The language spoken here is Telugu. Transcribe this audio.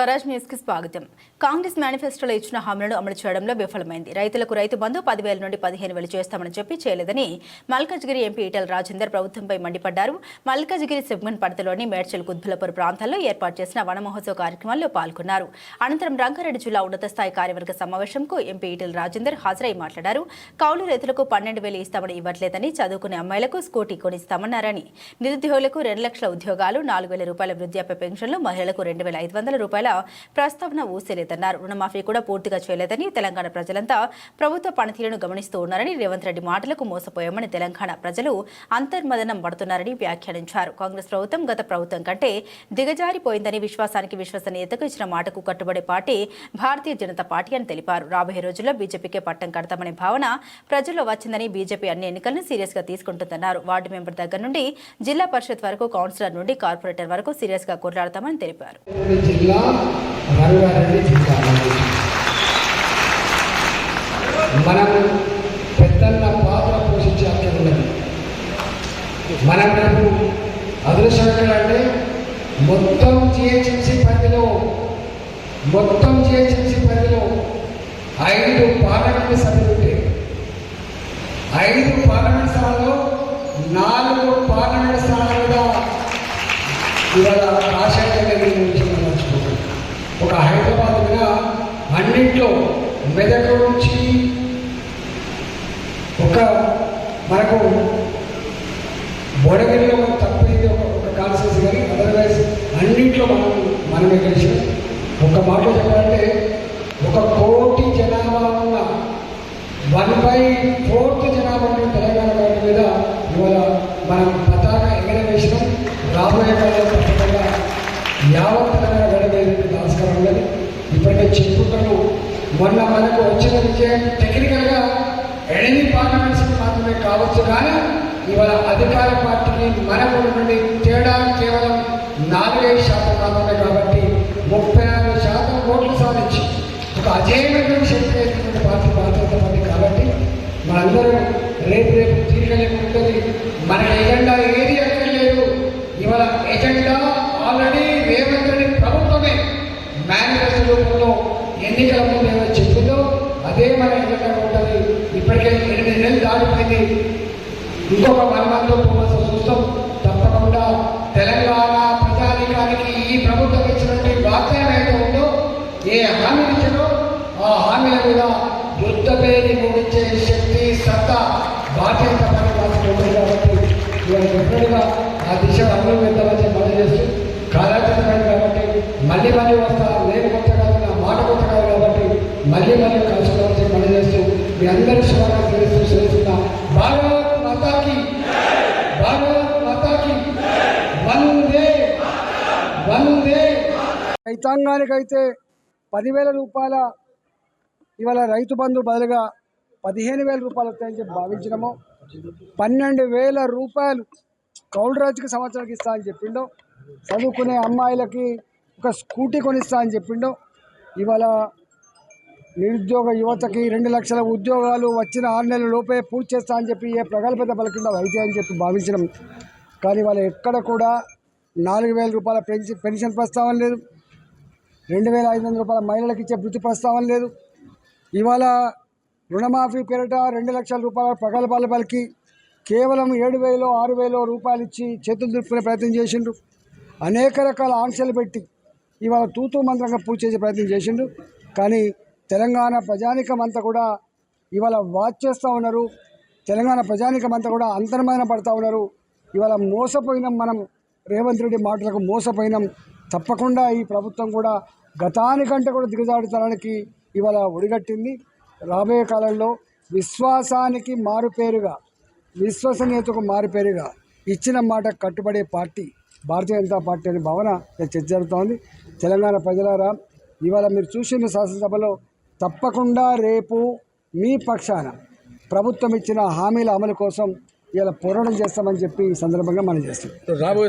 స్వరాజ్ న్యూస్కి స్వాగతం. కాంగ్రెస్ మేనిఫెస్టోలో ఇచ్చిన హామీలను అమలు చేయడంలో విఫలమైంది. రైతులకు రైతు బంధు పదివేల నుండి పదిహేను వేలు చేస్తామని చెప్పి చేయలేదని మల్కాజ్గిరి ఎంపీ ఈటల రాజేందర్ ప్రభుత్వంపై మండిపడ్డారు. మల్కాజ్గిరి సెగ్మెంట్ పరిధిలోని మేడ్చల్ కుద్బులపూర్ ప్రాంతాల్లో ఏర్పాటు చేసిన వనమహోత్సవ కార్యక్రమాల్లో పాల్గొన్నారు. అనంతరం రంగారెడ్డి జిల్లా ఉన్నత స్థాయి కార్యవర్గ సమావేశంకు ఎంపీ ఈటల రాజేందర్ హాజరై మాట్లాడారు. కౌలు రైతులకు పన్నెండు వేలు ఇస్తామని ఇవ్వట్లేదని చదువుకునే అమ్మాయిలకు స్కూటీ కొనిస్తామన్నారని. నిరుద్యోగులకు రెండు లక్షల ఉద్యోగాలు నాలుగు వేల రూపాయల వృద్ధాప్య పెన్షన్లు మహిళలకు రెండు వేల ఐదు వందల రూపాయల ప్రస్తావన ఊసేలేదన్నారు. రుణమాఫీ కూడా పూర్తిగా చేయలేదని తెలంగాణ ప్రజలంతా ప్రభుత్వ పనితీరును గమనిస్తూ ఉన్నారని రేవంత్ రెడ్డి మాటలకు మోసపోయామని తెలంగాణ ప్రజలు అంతర్మదనం పడుతున్నారని వ్యాఖ్యానించారు. కాంగ్రెస్ ప్రభుత్వం గత ప్రభుత్వం కంటే దిగజారిపోయిందని విశ్వాసానికి విశ్వసనీయతకు ఇచ్చిన మాటకు కట్టుబడే పార్టీ భారతీయ జనతా పార్టీ అని తెలిపారు. రాబోయే రోజుల్లో బీజేపీకే పట్టం కడతామనే భావన ప్రజల్లో వచ్చిందని బీజేపీ అన్ని ఎన్నికలను సీరియస్గా తీసుకుంటుందన్నారు. వార్డు మెంబర్ దగ్గర నుండి జిల్లా పరిషత్ వరకు కౌన్సిలర్ నుండి కార్పొరేటర్ వరకు సీరియస్గా కొట్లాడతామని తెలిపారు. జిల్లా రంగారెడ్డి చూశాను మనం పెద్దన్న పాత్ర పోషించే అక్కడ ఉన్నది. మనం రేపు అదృష్టం అంటే మొత్తం జిహెచ్ఎంసీ పరిధిలో మొత్తం జిహెచ్ఎంసీ పరిధిలో ఐదు పార్లమెంట్ సభ్యులు ఉంటే ఐదు పార్లమెంట్ సభలో నాలుగు పార్లమెంట్ స్థానాలుగా ఇవాళ ఆశ రెడ్డి గురించి మనం మర్చిపోతాం ఒక హైదరాబాద్ మీద అన్నింట్లో మెదక్ నుంచి ఒక మనకు బొడగిరిలో మనం తప్పైంది ఒక ఒక కాన్సెన్స్ కానీ అదర్వైజ్ అన్నింట్లో మనం మనమే కలిసి ఒక మాట చెప్పాలంటే ఒక కోటి జనాభా ఉన్న వన్ బై ఫోర్త్ జనాభా ఉన్న తెలంగాణ గవర్నమెంట్ మీద ఇవాళ మనం పతాక ఎగరవేసినాం. రాబోయే కాలంలో తప్పకుండా యావత్ తెలంగాణ గడవేది ఆస్కారం ఉన్నది ఇప్పటికే చెప్పుకుంటూ మొన్న మనకు వచ్చిన విజయం టెక్నికల్గా ఎనిమిది పార్లమెంట్స్ మాత్రమే కావచ్చు కానీ ఇవాళ అధికార పార్టీకి మనకు నుండి తేడా కేవలం నాలుగైదు శాతం మాత్రమే కాబట్టి ముప్పై ఆరు శాతం ఓట్లు సాధించి ఒక అజేయమైనటువంటి శక్తి అయినటువంటి పార్టీ బాధ్యత ఉంది కాబట్టి మనందరూ రేపు రేపు తీరలేము ఉంటుంది మన ఎజెండా ఏది అక్కర్లేదు ఇవాళ ఎజెండా ఆల్రెడీ రేవంత్ రెడ్డి ప్రభుత్వమే. మేనిఫెస్టో రూపంలో ఎన్నికల ముందు అదే మన ఎజెండా ఉంటుంది. ఇప్పటికే ఎనిమిది నెలలు దాటిపోయింది. ఇంకొక వన్ మంత్ టూ మంత్స్ చూస్తాం తప్పకుండా. తెలంగాణ ప్రజానీకానికి ఈ ప్రభుత్వం ఇచ్చినటువంటి వాగ్దానం అయితే ఉందో ఏ హామీ ఇచ్చారో ఆ హామీల మీద యుద్ధ పేరు ముగించే శక్తి సత్తా భారతీయ జనతా పార్టీ పార్టీకి ఉంది కాబట్టి ఇవాళ డెఫినెట్గా ఆ దిశ అమలు పెద్దామని మనం చేస్తూ కాలాతీతమైంది కాబట్టి మళ్ళీ మళ్ళీ వస్తా నేను కొత్త కాదు నా మాట కొత్త కాదు కాబట్టి మళ్ళీ మళ్ళీ కలుసుకోవాల్సి మనం చేస్తూ మీ అందరి శుభాకాంక్షలు తెలుస్తూ చేస్తున్నా భారత్ మాతాకి. భారత్ మాతాకి. వందే. వందే. రైతాంగానికైతే పదివేల రూపాయల ఇవాళ రైతు బంధు బదులుగా పదిహేను వేల రూపాయలు వస్తాయని చెప్పి భావించినాము. పన్నెండు వేల రూపాయలు కౌలు రైతుకి సంవత్సరానికి ఇస్తా అని చెప్పిండు. చదువుకునే అమ్మాయిలకి ఒక స్కూటీ కొనిస్తా అని చెప్పిండు. ఇవాళ నిరుద్యోగ యువతకి రెండు లక్షల ఉద్యోగాలు వచ్చిన ఆరు నెలల లోపే పూర్తి చేస్తా అని చెప్పి ఏ ప్రగల్భత పలకుండా అయితే అని చెప్పి భావించడం. కానీ వాళ్ళు ఎక్కడ కూడా నాలుగు వేల రూపాయల పెన్షన్ పెన్షన్ ప్రస్తావన లేదు. రెండు వేల ఐదు వందల రూపాయల మహిళలకు ఇచ్చే వృత్తి ప్రస్తావన లేదు. ఇవాళ రుణమాఫీ పేరిట రెండు లక్షల రూపాయల ప్రగల్భాలు పలికి కేవలం ఏడు వేలు ఆరు వేలు రూపాయలు ఇచ్చి చేతులు దులుపుకునే ప్రయత్నం చేసిండు అనేక రకాల ఆంక్షలు పెట్టి ఇవాళ తూతూ మంత్రంగా పూజ చేసే ప్రయత్నం చేసిండు కానీ తెలంగాణ ప్రజానికం అంతా కూడా ఇవాళ వాచ్ చేస్తూ ఉన్నారు. తెలంగాణ ప్రజానికం అంతా కూడా అంతర్మదన పడుతూ ఉన్నారు. ఇవాళ మోసపోయినాం మనం. రేవంత్ రెడ్డి మాటలకు మోసపోయినాం. తప్పకుండా ఈ ప్రభుత్వం కూడా గతానికంటే కూడా దిగజాడుతనానికి ఇవాళ ఒడిగట్టింది. రాబోయే కాలంలో విశ్వాసానికి మారుపేరుగా విశ్వసనీయతకు మారుపేరుగా ఇచ్చిన మాట కట్టుబడే పార్టీ భారతీయ జనతా పార్టీ అనే భావన చర్చ జరుగుతోంది. తెలంగాణ ప్రజలారా ఇవాళ మీరు చూసిన శాసనసభలో తప్పకుండా రేపు మీ పక్షాన ప్రభుత్వం ఇచ్చిన హామీల అమలు కోసం ఇలా పోరాటం చేస్తామని చెప్పి ఈ సందర్భంగా మనం చేస్తాం రాబోయే